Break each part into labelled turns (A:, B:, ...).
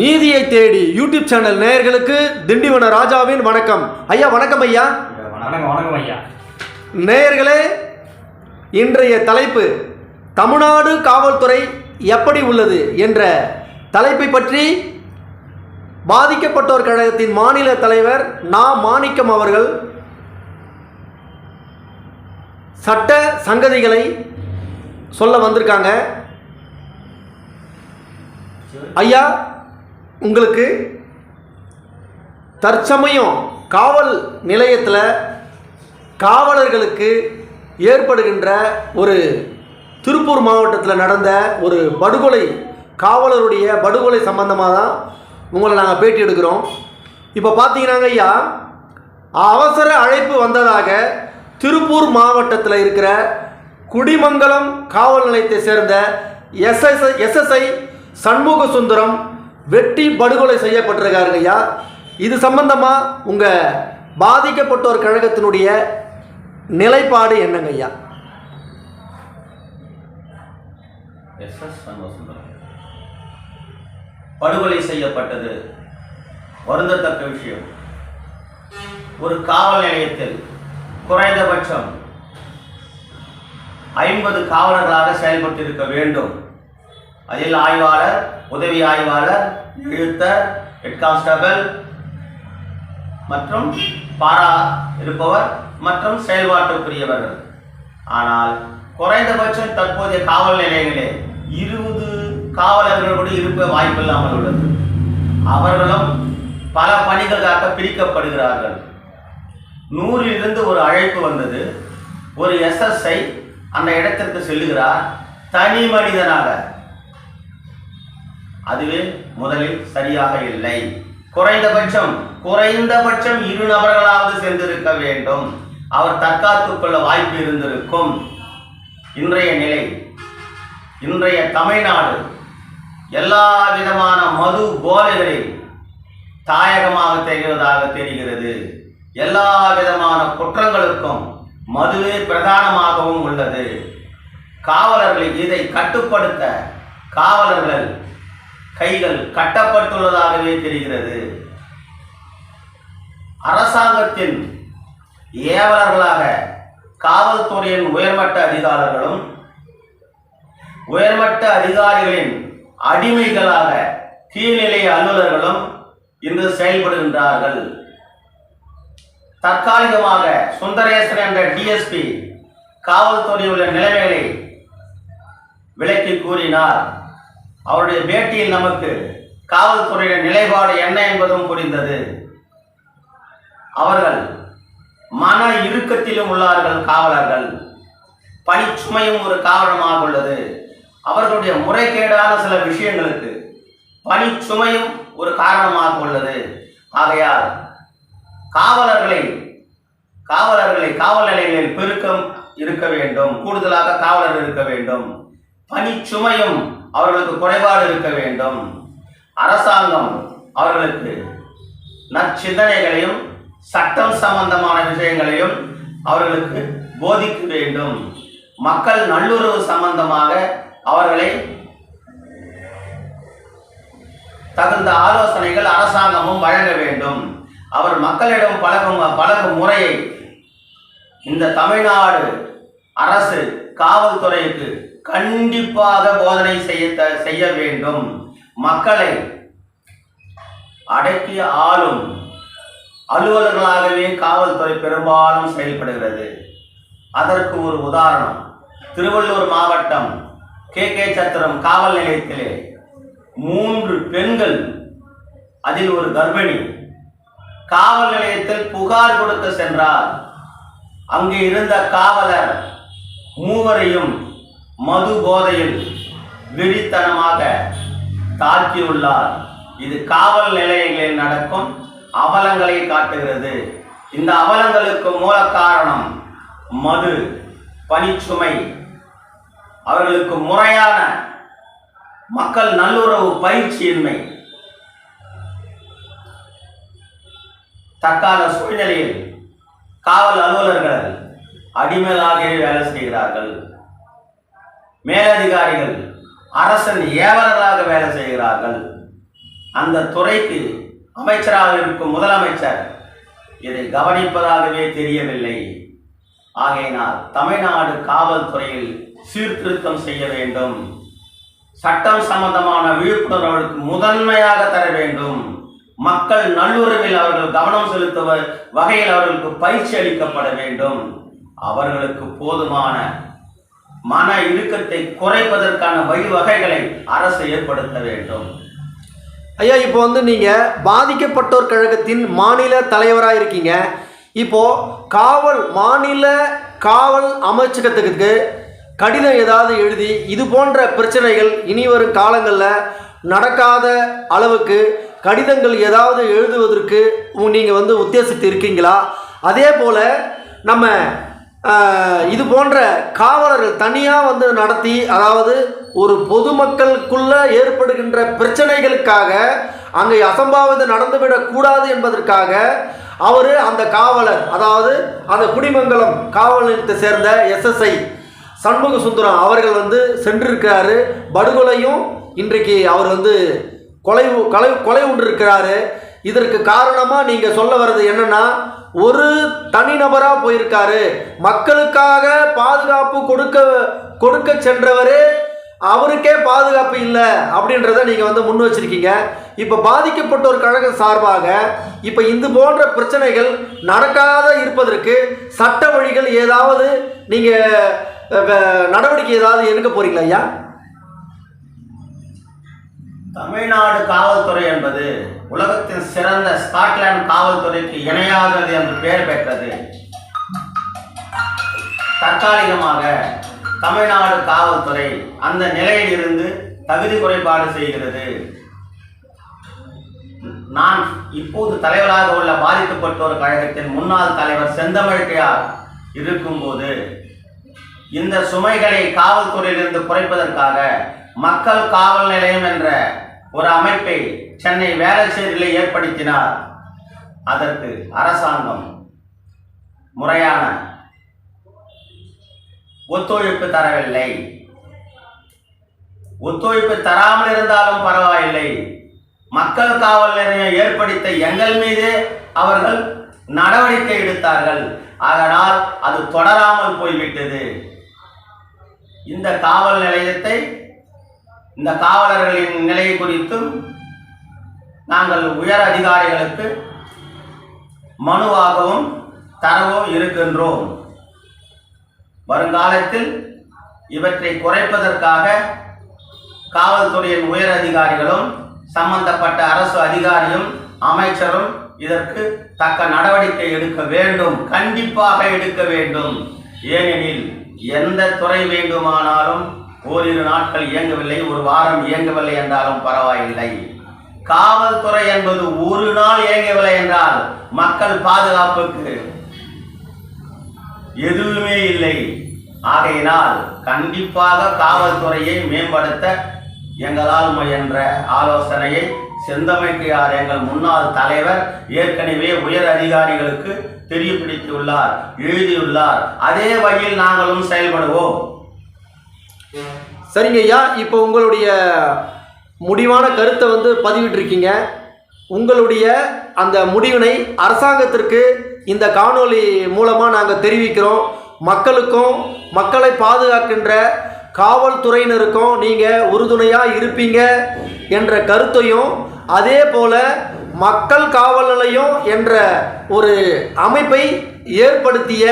A: நீதியை தேடி YouTube channel நேயர்களுக்கு திண்டிவன ராஜாவின் வணக்கம். ஐயா வணக்கம் ஐயா.
B: வணக்கம் வணக்கம் ஐயா.
A: நேயர்களே இன்றைய தலைப்பு தமிழ்நாடு காவல்துறை எப்படி உள்ளது என்ற தலைப்பை பற்றி பாதிக்கப்பட்டோர் கழகத்தின் மாநில தலைவர் நா. மாணிக்கம் அவர்கள் சட்ட சங்கதிகளை சொல்ல வந்திருக்காங்க. ஐயா உங்களுக்கு தற்சமயம் காவல் நிலையத்தில் காவலர்களுக்கு ஏற்படுகின்ற ஒரு திருப்பூர் மாவட்டத்தில் நடந்த ஒரு படுகொலை காவலருடைய படுகொலை சம்பந்தமாக தான் உங்களை நாங்கள் பேட்டி எடுக்கிறோம். இப்போ பார்த்தீங்கன்னாங்க ஐயா அவசர அழைப்பு வந்ததாக திருப்பூர் மாவட்டத்தில் இருக்கிற குடிமங்கலம் காவல் நிலையத்தை சேர்ந்த எஸ்எஸ் எஸ்எஸ்ஐ சண்முக சுந்தரம் வெட்டி படுகொலை செய்யப்பட்டிருக்காருங்க ஐயா. இது சம்பந்தமாக உங்கள் பாதிக்கப்பட்டோர் கழகத்தினுடைய நிலைப்பாடு என்னங்க ஐயா?
C: எஸ் எஸ் சண்முகசுந்தரம் படுகொலை செய்யப்பட்டது வருந்தத்தக்க விஷயம். ஒரு காவல் நிலையத்தில் குறைந்தபட்சம் ஐம்பது காவலர்களாக செயல்பட்டிருக்க வேண்டும். அதில் ஆய்வாளர் உதவி ஆய்வாளர் எழுத்தர் ஹெட் கான்ஸ்டபிள் மற்றும் பாரா இருப்பவர் மற்றும் செயல்பாட்டுக்குரியவர்கள். ஆனால் குறைந்தபட்சம் தற்போதைய காவல் நிலையங்களே இருபது காவலர்கள் கூட இருக்க வாய்ப்பில்லாமல் உள்ளது. அவர்களும் பல பணிகளுக்காக பிரிக்கப்படுகிறார்கள். நூறிலிருந்து ஒரு அழைப்பு வந்தது. ஒரு எஸ்எஸ்ஐ அந்த இடத்திற்கு செல்லுகிறார். தனி மனிதனாக அதுவே முதலில் சரியாக இல்லை. குறைந்தபட்சம் குறைந்தபட்சம் இரு நபர்களாவது சென்றிருக்க வேண்டும். அவர் தற்காத்துக் கொள்ள வாய்ப்பு இருந்திருக்கும். இன்றைய நிலை இன்றைய தமிழ்நாடு எல்லா விதமான மது போதைகளில் தாயகமாக தெரிவதாக தெரிகிறது. எல்லா விதமான குற்றங்களுக்கும் மதுவே பிரதானமாகவும் உள்ளது. காவலர்கள் இதை கட்டுப்படுத்த காவலர்கள் கைகள் கட்டப்பட்டுள்ளதாகவே தெரிகிறது. அரசாங்கத்தின் ஏவலர்களாக காவல்துறையின் உயர்மட்ட அதிகாரிகளும் உயர்மட்ட அதிகாரிகளின் அடிமைகளாக கீழ்நிலை அலுவலர்களும் இன்று செயல்படுகின்றார்கள். தற்காலிகமாக சுந்தரேசன் என்ற டிஎஸ்பி காவல்துறையில் உள்ள நிலைமைகளை விளக்கி கூறினார். அவருடைய பேட்டியில் நமக்கு காவல்துறையின் நிலைப்பாடு என்ன என்பதும் புரிந்தது. அவர்கள் மன இறுக்கத்திலும் உள்ளார்கள் காவலர்கள். பணிச்சுமையும் ஒரு காரணமாக உள்ளது. அவர்களுடைய முறைகேடான சில விஷயங்களுக்கு பணிச்சுமையும் ஒரு காரணமாக உள்ளது. ஆகையால் காவலர்களை காவலர்களை காவல் நிலைகளில் பெருக்கம் இருக்க வேண்டும். கூடுதலாக காவலர் இருக்க வேண்டும். பணிச்சுமையும் அவர்களுக்கு குறைபாடு இருக்க வேண்டும். அரசாங்கம் அவர்களுக்கு நற்சிந்தனைகளையும் சட்டம் சம்பந்தமான விஷயங்களையும் அவர்களுக்கு போதிக்க வேண்டும். மக்கள் நல்லுறவு சம்பந்தமாக அவர்களை தகுந்த ஆலோசனைகள் அரசாங்கமும் வழங்க வேண்டும். அவர் மக்களிடம் பழகும் பழகும் முறையை இந்த தமிழ்நாடு அரசு காவல்துறைக்கு கண்டிப்பாக போதனை செய்ய த- செய்ய வேண்டும். மக்களை அடக்கி ஆளும் அலுவலர்களாகவே காவல்துறை பெரும்பாலும் செயல்படுகிறது. அதற்கு ஒரு உதாரணம். திருவள்ளூர் மாவட்டம் கே. கே. சத்திரம் காவல் நிலையத்திலே மூன்று பெண்கள் அதில் ஒரு கர்ப்பிணி காவல் நிலையத்தில் புகார் கொடுக்க சென்றார். அங்கு இருந்த காவலர் மூவரையும் மது போதையில் வெறித்தனமாக தாக்கியுள்ளார். இது காவல் நிலையங்களில் நடக்கும் அவலங்களை காட்டுகிறது. இந்த அவலங்களுக்கு மூல காரணம் மது பணிச்சுமை. அவர்களுக்கு முறையான மக்கள் நல்லுறவு பயிற்சியின்மை. தற்கால சூழ்நிலையில் காவல் அலுவலர்கள் அடிமைகளாகவே வேலை செய்கிறார்கள். மேலதிகாரிகள் அரசன் ஏவலர்களாக வேலை செய்கிறார்கள். அந்த துறைக்கு அமைச்சராக இருக்கும் முதலமைச்சர் இதை கவனிப்பதாகவே தெரியவில்லை. ஆகையினால் தமிழ்நாடு காவல்துறையில் சீர்திருத்தம் செய்ய வேண்டும். சட்டம் சம்பந்தமான விழிப்புணர்வுகளுக்கு முதன்மையாக தர வேண்டும். மக்கள் நல்லுறவில் அவர்கள் கவனம் செலுத்துவ வகையில் அவர்களுக்கு பயிற்சி அளிக்கப்பட வேண்டும். அவர்களுக்கு போதுமான மன இறுக்கத்தை குறைப்பதற்கான வழிவகைகளை அரசு ஏற்படுத்த வேண்டும்.
A: ஐயா இப்போ வந்து நீங்கள் பாதிக்கப்பட்டோர் கழகத்தின் மாநில தலைவராக இருக்கீங்க. இப்போ காவல் மாநில காவல் அமைச்சகத்துக்கு கடிதம் ஏதாவது எழுதி இது போன்ற பிரச்சனைகள் இனி வரும் காலங்களில் நடக்காத அளவுக்கு கடிதங்கள் ஏதாவது எழுதுவதற்கு நீங்கள் வந்து உத்தேசித்து இருக்கீங்களா? அதே போல் நம்ம இது போன்ற காவலர்கள் தனியாக வந்து நடத்தி அதாவது ஒரு பொதுமக்களுக்குள்ளே ஏற்படுகின்ற பிரச்சனைகளுக்காக அங்கே அசம்பாவிதம் நடந்துவிடக்கூடாது என்பதற்காக அவர் அந்த காவலர் அதாவது அந்த குடிமங்கலம் காவல் நிலையத்தை சேர்ந்த எஸ்எஸ்ஐ சண்முக சுந்தரம் அவர்கள் வந்து சென்றிருக்கிறாரு. படுகொலையும் இன்றைக்கு அவர் வந்து கொலை கொலை கொலை உண்டிருக்கிறாரு இதற்கு காரணமாக நீங்கள் சொல்ல வர்றது என்னென்னா ஒரு தனிநபராக போயிருக்காரு. மக்களுக்காக பாதுகாப்பு கொடுக்க கொடுக்க சென்றவர் அவருக்கே பாதுகாப்பு இல்லை அப்படின்றத நீங்கள் வந்து முன் வச்சிருக்கீங்க. இப்போ பாதிக்கப்பட்டோர் கழகம் சார்பாக இப்போ இது போன்ற பிரச்சனைகள் நடக்காத இருப்பதற்கு சட்ட வழிகள் ஏதாவது நீங்கள் நடவடிக்கை ஏதாவது எடுக்க போகிறீங்களா ஐயா?
C: தமிழ்நாடு காவல்துறை என்பது உலகத்தின் சிறந்த ஸ்காட்லாந்து காவல்துறைக்கு இணையாகிறது என்று பெயர் பெற்றது. தற்காலிகமாக தமிழ்நாடு காவல்துறை அந்த நிலையில் இருந்து தகுதி குறைபாடு செய்கிறது. நான் இப்போது தலைவராக உள்ள பாதிக்கப்பட்டோர் கழகத்தின் முன்னாள் தலைவர் செந்தமிழ்கையார் இருக்கும்போது இந்த சுமைகளை காவல்துறையிலிருந்து குறைப்பதற்காக மக்கள் காவல் நிலையம் என்ற ஒரு அமைப்பை சென்னை வேளச்சேரியில் ஏற்படுத்தினார். அதற்கு அரசாங்கம் முறையான ஒத்துழைப்பு தரவில்லை. ஒத்துழைப்பு தராமல் இருந்தாலும் பரவாயில்லை. மக்கள் காவல் நிலையம் ஏற்படுத்த எங்கள் மீது அவர்கள் நடவடிக்கை எடுத்தார்கள். அதனால் அது தொடராமல் போய்விட்டது. இந்த காவல் நிலையத்தை இந்த காவலர்களின் நிலை குறித்தும் நாங்கள் உயர் அதிகாரிகளுக்கு மனுவாகவும் தரவும் இருக்கின்றோம். வருங்காலத்தில் இவற்றை குறைப்பதற்காக காவல்துறையின் உயர் அதிகாரிகளும் சம்பந்தப்பட்ட அரசு அதிகாரியும் அமைச்சரும் இதற்கு தக்க நடவடிக்கை எடுக்க வேண்டும் கண்டிப்பாக எடுக்க வேண்டும். ஏனெனில் எந்த துறை வேண்டுமானாலும் ஓரிரு நாட்கள் இயங்கவில்லை ஒரு வாரம் இயங்கவில்லை என்றாலும் பரவாயில்லை. காவல்துறை என்பது ஒரு நாள் இயங்கவில்லை என்றால் மக்கள் பாதுகாப்புக்கு எதுவுமே இல்லை. ஆகையினால் கண்டிப்பாக காவல்துறையை மேம்படுத்த எங்களால் முயன்ற ஆலோசனையை செந்தமைக்கையார் எங்கள் முன்னாள் தலைவர் ஏற்கனவே உயர் அதிகாரிகளுக்கு தெரியப்படுத்தியுள்ளார் எழுதியுள்ளார். அதே வகையில் நாங்களும் செயல்படுவோம்.
A: சரிங்க ஐயா இப்போ உங்களுடைய முடிவான கருத்தை வந்து பதிவிட்டிருக்கீங்க. உங்களுடைய அந்த முடிவினை அரசாங்கத்திற்கு இந்த காணொளி மூலமாக நாங்கள் தெரிவிக்கிறோம். மக்களுக்கும் மக்களை பாதுகாக்கின்ற காவல்துறையினருக்கும் நீங்கள் உறுதுணையாக இருப்பீங்க என்ற கருத்தையும் அதே போல் மக்கள் காவல் நிலையம் என்ற ஒரு அமைப்பை ஏற்படுத்திய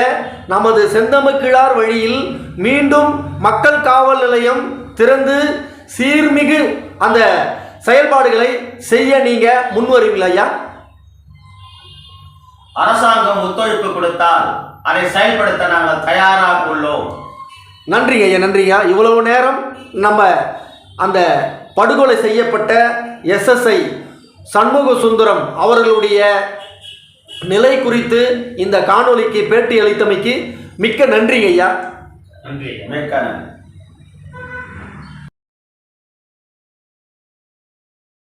A: நமது செந்தமிழ்கிழார் வழியில் மீண்டும் மக்கள் காவல் நிலையம் திறந்து சீர்மிகு அந்த செயல்பாடுகளை செய்ய நீங்கள் முன்வருவீங்களா ஐயா?
C: அரசாங்கம் ஒத்துழைப்பு கொடுத்தால் அதை செயல்படுத்த நாங்கள் தயாராக உள்ளோம்.
A: நன்றிங்க ஐயா நன்றிங்க. இவ்வளவு நேரம் நம்ம அந்த படுகொலை செய்யப்பட்ட எஸ்எஸ்ஐ சண்முக சுந்தரம் அவர்களுடைய நிலை குறித்து இந்த காணொளிக்கு பேட்டி அளித்தமைக்கு மிக்க நன்றி ஐயா.
C: நன்றி மிக்க நன்றி.